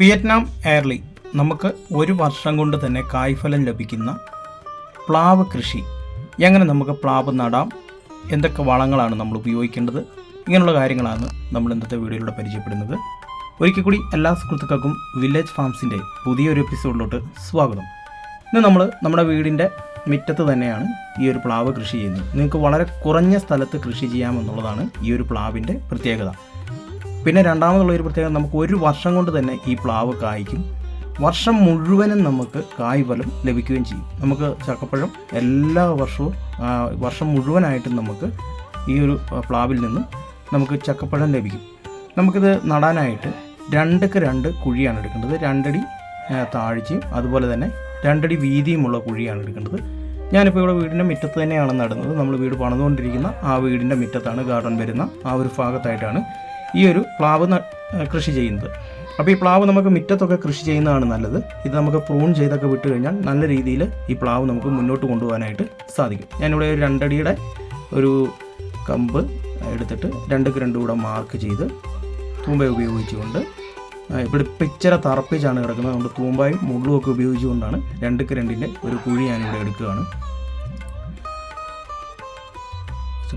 Vietnam early നമുക്ക് ഒരു വർഷം കൊണ്ട് തന്നെ കായ്ഫലം ലഭിക്കുന്ന പ്ലാവ് കൃഷി. എങ്ങനെ നമുക്ക് പ്ലാവ് നടാം? എന്തൊക്കെ വളങ്ങളാണ് നമ്മൾ ഉപയോഗിക്കേണ്ടത്? ഇങ്ങനെയുള്ള കാര്യങ്ങളാണ് നമ്മൾ ഇന്നത്തെ വീഡിയോയിലൂടെ പരിചയപ്പെടുന്നത്. ഒരിക്കൽ കൂടി എല്ലാ സുഹൃത്തുക്കൾക്കും വില്ലേജ് ഫാംസിന്റെ പുതിയൊരു എപ്പിസോഡിലോട്ട് സ്വാഗതം. ഇന്ന് നമ്മൾ നമ്മുടെ വീടിന്റെ മുറ്റത്ത് തന്നെയാണ് ഈ ഒരു പ്ലാവ് കൃഷി ചെയ്യുന്നത്. നിങ്ങൾക്ക് വളരെ കുറഞ്ഞ സ്ഥലത്ത് കൃഷി ചെയ്യാമെന്നുള്ളതാണ് ഈ ഒരു പ്ലാവിന്റെ പ്രത്യേകത. പിന്നെ രണ്ടാമതുള്ള ഒരു പ്രത്യേകത നമുക്ക് ഒരു വർഷം കൊണ്ട് തന്നെ ഈ പ്ലാവ് കായ്ക്കും. വർഷം മുഴുവനും നമുക്ക് കായ്ഫലം ലഭിക്കുകയും ചെയ്യും. നമുക്ക് ചക്കപ്പഴം എല്ലാ വർഷവും വർഷം മുഴുവനായിട്ടും നമുക്ക് ഈ ഒരു പ്ലാവിൽ നിന്നും നമുക്ക് ചക്കപ്പഴം ലഭിക്കും. നമുക്കിത് നടാനായിട്ട് രണ്ടക്ക് രണ്ട് കുഴിയാണ് എടുക്കേണ്ടത്. രണ്ടടി താഴ്ചയും അതുപോലെ തന്നെ രണ്ടടി വീതിയുമുള്ള കുഴിയാണ് എടുക്കേണ്ടത്. ഞാനിപ്പോൾ ഇവിടെ വീടിന്റെ മുറ്റത്ത് തന്നെയാണ് നടുന്നത്. നമ്മൾ വീട് പണിതുകൊണ്ടിരിക്കുന്ന ആ വീടിന്റെ മുറ്റത്താണ് ഗാർഡൻ വരുന്ന ആ ഒരു ഭാഗത്തായിട്ടാണ് ഈ ഒരു പ്ലാവ് കൃഷി ചെയ്യുന്നത്. അപ്പോൾ ഈ പ്ലാവ് നമുക്ക് മുറ്റത്തൊക്കെ കൃഷി ചെയ്യുന്നതാണ് നല്ലത്. ഇത് നമുക്ക് പ്രൂൺ ചെയ്തൊക്കെ വിട്ട് കഴിഞ്ഞാൽ നല്ല രീതിയിൽ ഈ പ്ലാവ് നമുക്ക് മുന്നോട്ട് കൊണ്ടുപോകാനായിട്ട് സാധിക്കും. ഞാനിവിടെ ഒരു രണ്ടടിയുടെ ഒരു കമ്പ് എടുത്തിട്ട് രണ്ടുക്ക് രണ്ടും കൂടെ മാർക്ക് ചെയ്ത് തൂമ്പ ഉപയോഗിച്ചുകൊണ്ട് ഇവിടെ ഇച്ചിര തറപ്പിച്ചാണ് കിടക്കുന്നത്. അതുകൊണ്ട് തൂമ്പായും മുള്ളും ഒക്കെ ഉപയോഗിച്ചുകൊണ്ടാണ് രണ്ടുക്ക് രണ്ടിന്റെ ഒരു കുഴി ഞാനിവിടെ എടുക്കുകയാണ്.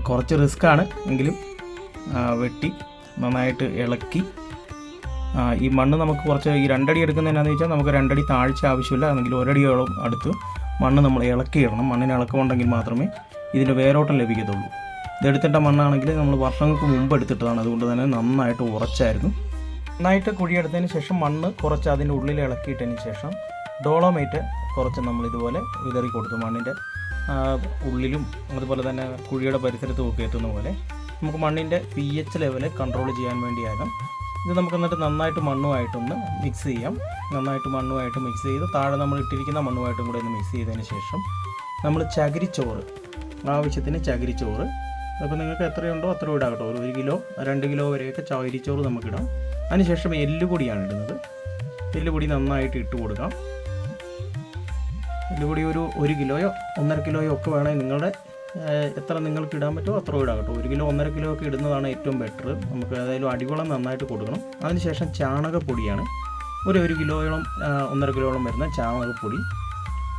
കുറച്ച് റിസ്ക്കാണ് എങ്കിലും വെട്ടി നന്നായിട്ട് ഇളക്കി. ഈ മണ്ണ് നമുക്ക് കുറച്ച് ഈ രണ്ടടി എടുക്കുന്നതിനാന്ന് വെച്ചാൽ നമുക്ക് രണ്ടടി താഴ്ച ആവശ്യമില്ല. അല്ലെങ്കിൽ ഒരടിയോളം അടുത്ത് മണ്ണ് നമ്മൾ ഇളക്കി ഇടണം. മണ്ണിന് ഇളക്കമുണ്ടെങ്കിൽ മാത്രമേ ഇതിന്റെ വേരോട്ടം ലഭിക്കത്തുള്ളൂ. ഇതെടുത്തിട്ട മണ്ണാണെങ്കിൽ നമ്മൾ വർഷങ്ങൾക്ക് മുമ്പ് എടുത്തിട്ടതാണ്. അതുകൊണ്ട് തന്നെ നന്നായിട്ട് ഉറച്ചായിരുന്നു. നന്നായിട്ട് കുഴിയെടുത്തതിന് ശേഷം മണ്ണ് കുറച്ച് അതിന്റെ ഉള്ളിൽ ഇളക്കിയിട്ടതിന് ശേഷം ഡോളോമേറ്റ് കുറച്ച് നമ്മൾ ഇതുപോലെ വിതറി കൊടുത്തു മണ്ണിന്റെ ഉള്ളിലും അതുപോലെ തന്നെ കുഴിയുടെ പരിസരത്തും ഒക്കെ എത്തുന്ന പോലെ നമുക്ക് മണ്ണിന്റെ പി എച്ച് ലെവൽ കൺട്രോൾ ചെയ്യാൻ വേണ്ടിയാലും ഇത് നമുക്ക് എന്നിട്ട് നന്നായിട്ട് മണ്ണുമായിട്ടൊന്ന് മിക്സ് ചെയ്യാം. നന്നായിട്ട് മണ്ണുമായിട്ട് മിക്സ് ചെയ്ത് താഴെ നമ്മൾ ഇട്ടിരിക്കുന്ന മണ്ണുമായിട്ടും കൂടെ ഒന്ന് മിക്സ് ചെയ്തതിന് ശേഷം നമ്മൾ ചകിരിച്ചോറ് ആവശ്യത്തിന് ചകിരിച്ചോറ്. അപ്പോൾ നിങ്ങൾക്ക് എത്രയുണ്ടോ അത്ര ഇടാകട്ടോ ഒരു ഒരു കിലോ രണ്ട് കിലോ വരെയൊക്കെ ചകിരിച്ചോറ് നമുക്കിടാം അതിനുശേഷം എല്ലുപൊടിയാണ് ഇടുന്നത്. എല്ലുപൊടി നന്നായിട്ട് ഇട്ട് കൊടുക്കാം. എല്ലുപൊടി ഒരു ഒരു കിലോയോ ഒന്നര കിലോയോ ഒക്കെ വേണമെങ്കിൽ നിങ്ങളുടെ എത്ര നിങ്ങൾക്ക് ഇടാൻ പറ്റുമോ അത്ര ഇടാം കേട്ടോ. ഒരു കിലോ ഒന്നര കിലോ ഒക്കെ ഇടുന്നതാണ് ഏറ്റവും ബെറ്റർ നമുക്ക് ഏതായാലും അടിവളം നന്നായിട്ട് കൊടുക്കണം. അതിനുശേഷം ചാണകപ്പൊടിയാണ്. ഒരു ഒരു കിലോയോളം ഒന്നര കിലോയോളം വരുന്ന ചാണകപ്പൊടി.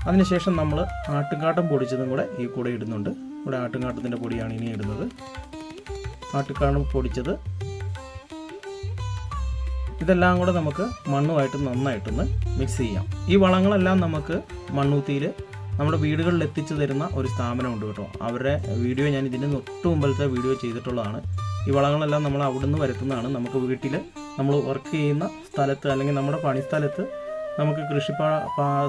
അതിനുശേഷം നമ്മൾ ആട്ടുകാട്ടം പൊടിച്ചതും കൂടെ ഈ കൂടെ ഇടുന്നുണ്ട്. ഇവിടെ ആട്ടുകാട്ടത്തിന്റെ പൊടിയാണ് ഇനി ഇടുന്നത്. ആട്ടുകാട്ടം പൊടിച്ചത് ഇതെല്ലാം കൂടെ നമുക്ക് മണ്ണുമായിട്ട് നന്നായിട്ടൊന്ന് മിക്സ് ചെയ്യാം. ഈ വളങ്ങളെല്ലാം നമുക്ക് മണ്ണൂത്തിയിൽ നമ്മുടെ വീടുകളിൽ എത്തിച്ചു തരുന്ന ഒരു സ്ഥാപനമുണ്ട് കേട്ടോ. അവരുടെ വീഡിയോ ഞാൻ ഇതിന്റെ തൊട്ട് മുമ്പിലത്തെ വീഡിയോ ചെയ്തിട്ടുള്ളതാണ്. ഈ വളങ്ങളെല്ലാം നമ്മൾ അവിടുന്ന് വരുത്തുന്നതാണ്. നമുക്ക് വീട്ടിൽ നമ്മൾ വർക്ക് ചെയ്യുന്ന സ്ഥലത്ത് അല്ലെങ്കിൽ നമ്മുടെ പണിസ്ഥലത്ത് നമുക്ക് കൃഷി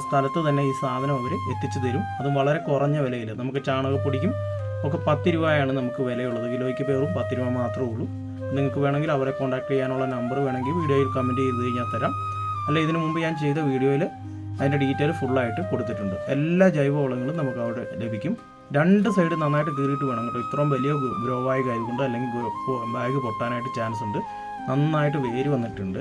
സ്ഥലത്ത് തന്നെ ഈ സാധനം അവർ എത്തിച്ചു തരും. അതും വളരെ കുറഞ്ഞ വിലയിൽ നമുക്ക് ചാണകപ്പൊടിക്കും ഒക്കെ പത്ത് രൂപയാണ് നമുക്ക് വിലയുള്ളത്. കിലോയ്ക്ക് പേറും പത്ത് രൂപ മാത്രമേ ഉള്ളൂ. നിങ്ങൾക്ക് വേണമെങ്കിൽ അവരെ കോൺടാക്ട് ചെയ്യാനുള്ള നമ്പർ വേണമെങ്കിൽ വീഡിയോയിൽ കമന്റ് ചെയ്ത് കഴിഞ്ഞാൽ തരാം. അല്ല ഇതിനു മുമ്പ് ഞാൻ ചെയ്ത വീഡിയോയിൽ അതിന്റെ ഡീറ്റെയിൽ ഫുള്ളായിട്ട് കൊടുത്തിട്ടുണ്ട്. എല്ലാ ജൈവവളങ്ങളും നമുക്ക് അവിടെ ലഭിക്കും. രണ്ട് സൈഡ് നന്നായിട്ട് കീറിയിട്ട് വേണം കേട്ടോ. ഇത്രയും വലിയ ഗ്രോ ബാഗ് ആയതുകൊണ്ട് അല്ലെങ്കിൽ ബാഗ് പൊട്ടാനായിട്ട് ചാൻസ് ഉണ്ട്. നന്നായിട്ട് വേര് വന്നിട്ടുണ്ട്.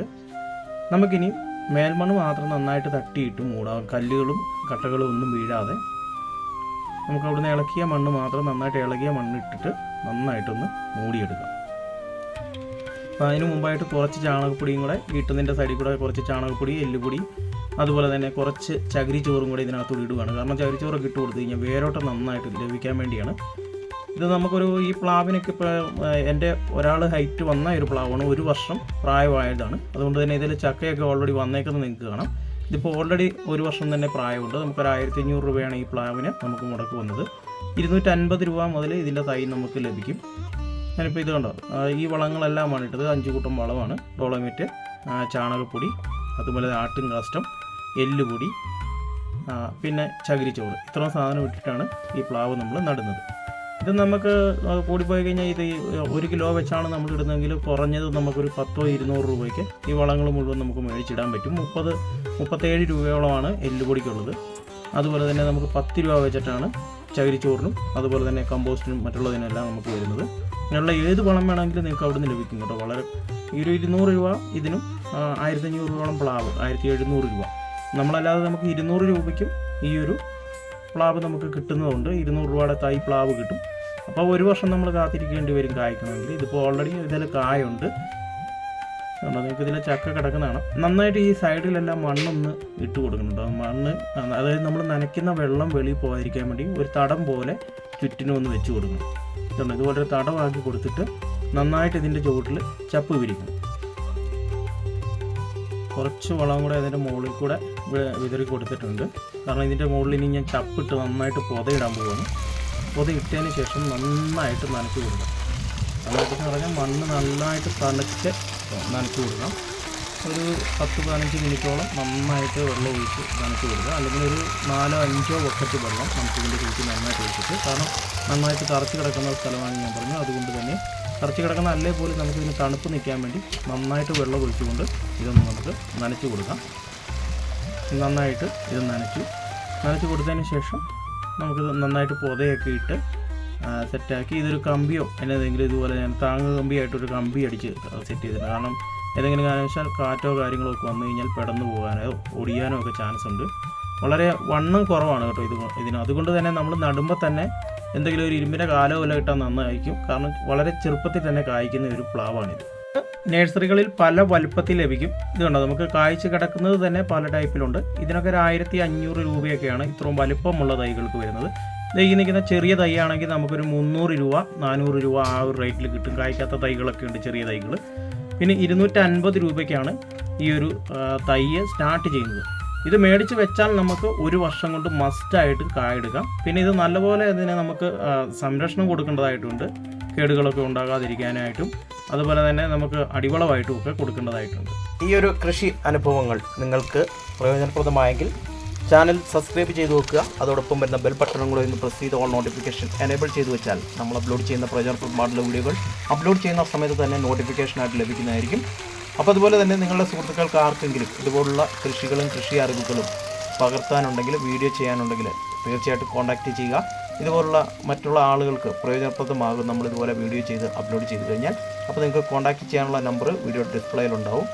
നമുക്കിനി മേൽമണ്ണ് മാത്രം നന്നായിട്ട് തട്ടിയിട്ട് മൂടാം. കല്ലുകളും കട്ടകളും ഒന്നും വീഴാതെ നമുക്ക് അവിടുന്ന് ഇളക്കിയ മണ്ണ് മാത്രം നന്നായിട്ട് ഇളകിയ മണ്ണ് ഇട്ടിട്ട് നന്നായിട്ടൊന്ന് മൂടിയെടുക്കാം. അപ്പോൾ അതിന് മുമ്പായിട്ട് കുറച്ച് ചാണകപ്പൊടിയും കൂടെ വീട്ടുന്നതിന്റെ സൈഡിൽ കൂടെ കുറച്ച് ചാണകപ്പൊടി എല്ലുപൊടി അതുപോലെ തന്നെ കുറച്ച് ചകിരി ചോറും കൂടി ഇതിനകത്ത് ഇടുകയാണ് കാരണം ചകിരി ചോറൊക്കെ ഇട്ട് കൊടുത്തു കഴിഞ്ഞാൽ വേരോട്ടം നന്നായിട്ട് ലഭിക്കാൻ വേണ്ടിയാണ്. ഇത് നമുക്കൊരു ഈ പ്ലാവിനൊക്കെ ഇപ്പോൾ എന്റെ ഒരാൾ ഹൈറ്റ് വന്ന ഒരു പ്ലാവാണ്. ഒരു വർഷം പ്രായമായതാണ്. അതുകൊണ്ട് തന്നെ ഇതിൽ ചക്കയൊക്കെ ഓൾറെഡി വന്നേക്കുന്നത് നിങ്ങൾക്ക് കാണാം. ഇതിപ്പോൾ ഓൾറെഡി ഒരു വർഷം തന്നെ പ്രായമുണ്ട്. നമുക്കൊരു ആയിരത്തി അഞ്ഞൂറ് രൂപയാണ് ഈ പ്ലാവിന് നമുക്ക് മുടക്ക് വന്നത്. ഇരുന്നൂറ്റൻപത് രൂപ മുതൽ ഇതിന്റെ തൈ നമുക്ക് ലഭിക്കും. ഞാനിപ്പോൾ ഇത് കണ്ടോ? ഈ വളങ്ങളെല്ലാമാണ് ഇട്ടത് അഞ്ച് കൂട്ടം വളമാണ്. ഡോളമിറ്റ് ചാണകപ്പൊടി അതുപോലെ ആട്ടും കാഷ്ടം എല്ലുപൊടി പിന്നെ ചകിരിച്ചോറ്. ഇത്രയും സാധനം ഇട്ടിട്ടാണ് ഈ പ്ലാവ് നമ്മൾ നടുന്നത്. ഇത് നമുക്ക് കൂടിപ്പോയി കഴിഞ്ഞാൽ ഇത് ഒരു കിലോ വെച്ചാണ് നമ്മൾ ഇടുന്നതെങ്കിൽ കുറഞ്ഞത് നമുക്കൊരു പത്തോ ഇരുന്നൂറ് രൂപയ്ക്ക് ഈ വളങ്ങൾ മുഴുവൻ നമുക്ക് മേടിച്ചിടാൻ പറ്റും. മുപ്പത് മുപ്പത്തേഴ് രൂപയോളമാണ് എല്ലുപൊടിക്കുള്ളത്. അതുപോലെ തന്നെ നമുക്ക് പത്ത് രൂപ വെച്ചിട്ടാണ് ചകിരിച്ചോറിനും അതുപോലെ തന്നെ കമ്പോസ്റ്റിനും മറ്റുള്ളതിനെല്ലാം നമുക്ക് വരുന്നത്. അങ്ങനെയുള്ള ഏത് വളം വേണമെങ്കിലും നിങ്ങൾക്ക് അവിടെ നിന്ന് ലഭിക്കും കേട്ടോ. വളരെ ഈ ഒരു ഇരുന്നൂറ് രൂപ ഇതിനും ആയിരത്തി അഞ്ഞൂറ് രൂപയോളം പ്ലാവ് ആയിരത്തി എഴുന്നൂറ് രൂപ. നമ്മളല്ലാതെ നമുക്ക് ഇരുന്നൂറ് രൂപയ്ക്കും ഈ ഒരു പ്ലാവ് നമുക്ക് കിട്ടുന്നതുകൊണ്ട് ഇരുന്നൂറ് രൂപയുടെ തൈ പ്ലാവ് കിട്ടും. അപ്പോൾ ഒരു വർഷം നമ്മൾ കാത്തിരിക്കേണ്ടി വരും കായ്ക്കണമെങ്കിൽ. ഇതിപ്പോൾ ഓൾറെഡി ഇതിൽ കായുണ്ട്. കണ്ടോ? നിങ്ങൾക്ക് ഇതിലെ ചക്ക കിടക്കുന്നതാണ് നന്നായിട്ട് ഈ സൈഡിലെല്ലാം മണ്ണൊന്ന് ഇട്ട് കൊടുക്കുന്നുണ്ട്. മണ്ണ് അതായത് നമ്മൾ നനയ്ക്കുന്ന വെള്ളം വെളിയിൽ പോകാതിരിക്കാൻ വേണ്ടി ഒരു തടം പോലെ ചുറ്റിനും ഒന്ന് വെച്ച് കൊടുക്കണം. ഇതുപോലെ ഒരു തടമാക്കി കൊടുത്തിട്ട് നന്നായിട്ട് ഇതിന്റെ ചുവട്ടിൽ ചപ്പ് വിരിക്കും കുറച്ച് വളം കൂടെ അതിന്റെ മുകളിൽ കൂടെ വിതറി കൊടുത്തിട്ടുണ്ട്. കാരണം ഇതിന്റെ മുകളിൽ ഇനി ഞാൻ ചപ്പിട്ട് നന്നായിട്ട് പൊതയിടാൻ പോവാണ്. പൊതയിട്ടതിന് ശേഷം നന്നായിട്ട് നനച്ച് കൊടുക്കണം. നന്നായിട്ട് എന്ന് പറഞ്ഞാൽ മണ്ണ് നന്നായിട്ട് തണച്ച് നനച്ച് കൊടുക്കണം. ഒരു പത്ത് പതിനഞ്ച് മിനിറ്റോളം നന്നായിട്ട് വെള്ളം ഒഴിച്ച് നനച്ച് കൊടുക്കുക. അല്ലെങ്കിൽ ഒരു നാലോ അഞ്ചോ ബക്കറ്റ് വെള്ളം നമുക്ക് ഇതിന്റെ ചുറ്റും നന്നായിട്ട് ഒഴിച്ചിട്ട്. കാരണം നന്നായിട്ട് തറച്ച് കിടക്കുന്ന സ്ഥലമാണ് ഞാൻ പറഞ്ഞു. അതുകൊണ്ട് തന്നെ തറച്ച് കിടക്കുന്ന അല്ലേ പോലും നമുക്ക് ഇതിന് തണുപ്പ് നിൽക്കാൻ വേണ്ടി നന്നായിട്ട് വെള്ളം ഒഴിച്ചുകൊണ്ട് ഇതൊന്ന് നമുക്ക് നനച്ച് കൊടുക്കാം. നന്നായിട്ട് ഇത് നനച്ചു. നനച്ച് കൊടുത്തതിന് ശേഷം നമുക്കിത് നന്നായിട്ട് പൊതയൊക്കെ ഇട്ട് സെറ്റാക്കി. ഇതൊരു കമ്പിയോ എന്നതെങ്കിലും ഇതുപോലെ ഞാൻ താങ്ങ് കമ്പിയായിട്ടൊരു കമ്പി അടിച്ച് സെറ്റ് ചെയ്തിട്ടുണ്ട്. കാരണം ഏതെങ്കിലും കാരണവശാൽ കാറ്റോ കാര്യങ്ങളോ ഒക്കെ വന്നു കഴിഞ്ഞാൽ പെടന്നു പോകാനോ ഓടിയാനോ ഒക്കെ ചാൻസ് ഉണ്ട്. വളരെ വണ്ണം കുറവാണ് കേട്ടോ ഇത് ഇതിന്. അതുകൊണ്ട് തന്നെ നമ്മൾ നടുമ്പോൾ തന്നെ എന്തെങ്കിലും ഒരു ഇരുമ്പിന്റെ കാലോ വല്ല ഇട്ടാൽ നന്നായിരിക്കും. കാരണം വളരെ ചെറുപ്പത്തിൽ തന്നെ കായ്ക്കുന്ന ഒരു പ്ലാവാണിത്. നഴ്സറികളിൽ പല വലുപ്പത്തിൽ ലഭിക്കും. ഇത് കണ്ടോ? നമുക്ക് കായ്ച്ച് കിടക്കുന്നത് തന്നെ പല ടൈപ്പിലുണ്ട് ഇതിനൊക്കെ ഒരു ആയിരത്തി അഞ്ഞൂറ് രൂപയൊക്കെയാണ് ഇത്രയും വലുപ്പമുള്ള തൈകൾക്ക് വരുന്നത്. ഈ നിൽക്കുന്ന ചെറിയ തൈ ആണെങ്കിൽ നമുക്കൊരു മുന്നൂറ് രൂപ നാനൂറ് രൂപ ആ ഒരു റേറ്റിൽ കിട്ടും. കായ്ക്കാത്ത തൈകളൊക്കെ ഉണ്ട് ചെറിയ തൈകൾ പിന്നെ ഇരുന്നൂറ്റൻപത് രൂപയ്ക്കാണ് ഈ ഒരു തൈ സ്റ്റാർട്ട് ചെയ്യുന്നത്. ഇത് മേടിച്ച് വെച്ചാൽ നമുക്ക് ഒരു വർഷം കൊണ്ട് മസ്റ്റായിട്ട് കായെടുക്കാം. പിന്നെ ഇത് നല്ലപോലെ ഇതിനെ നമുക്ക് സംരക്ഷണം കൊടുക്കേണ്ടതായിട്ടുണ്ട്. കേടുകളൊക്കെ ഉണ്ടാകാതിരിക്കാനായിട്ടും അതുപോലെ തന്നെ നമുക്ക് അടിവളമായിട്ടും ഒക്കെ കൊടുക്കേണ്ടതായിട്ടുണ്ട്. ഈ ഒരു കൃഷി അനുഭവങ്ങൾ നിങ്ങൾക്ക് പ്രയോജനപ്രദമായെങ്കിൽ ചാനൽ സബ്സ്ക്രൈബ് ചെയ്ത് വെക്കുക. അതോടൊപ്പം വരുന്ന ബെൽ ബട്ടണും കൂടെ ഒന്ന് പ്രസ് ചെയ്ത് ഓൺ നോട്ടിഫിക്കേഷൻ എനേബിൾ ചെയ്ത് വെച്ചാൽ നമ്മൾ അപ്ലോഡ് ചെയ്യുന്ന പ്രയോജനപ്രദമായിട്ടുള്ള വീഡിയോകൾ അപ്ലോഡ് ചെയ്യുന്ന സമയത്ത് തന്നെ നോട്ടിഫിക്കേഷനായിട്ട് ലഭിക്കുന്നതായിരിക്കും. അപ്പോൾ അതുപോലെ തന്നെ നിങ്ങളുടെ സുഹൃത്തുക്കൾക്ക് ആർക്കെങ്കിലും ഇതുപോലുള്ള കൃഷികളും കൃഷി അറിവുകളും പകർത്താനുണ്ടെങ്കിൽ വീഡിയോ ചെയ്യാനുണ്ടെങ്കിൽ തീർച്ചയായിട്ടും കോൺടാക്റ്റ് ചെയ്യുക. ഇതുപോലുള്ള മറ്റുള്ള ആളുകൾക്ക് പ്രയോജനപ്രദമാകും. നമ്മൾ ഇതുപോലെ വീഡിയോ ചെയ്ത് അപ്ലോഡ് ചെയ്ത് കഴിഞ്ഞാൽ. അപ്പോൾ നിങ്ങൾക്ക് കോൺടാക്റ്റ് ചെയ്യാനുള്ള നമ്പർ വീഡിയോ ഡിസ്പ്ലേയിലുണ്ടാവും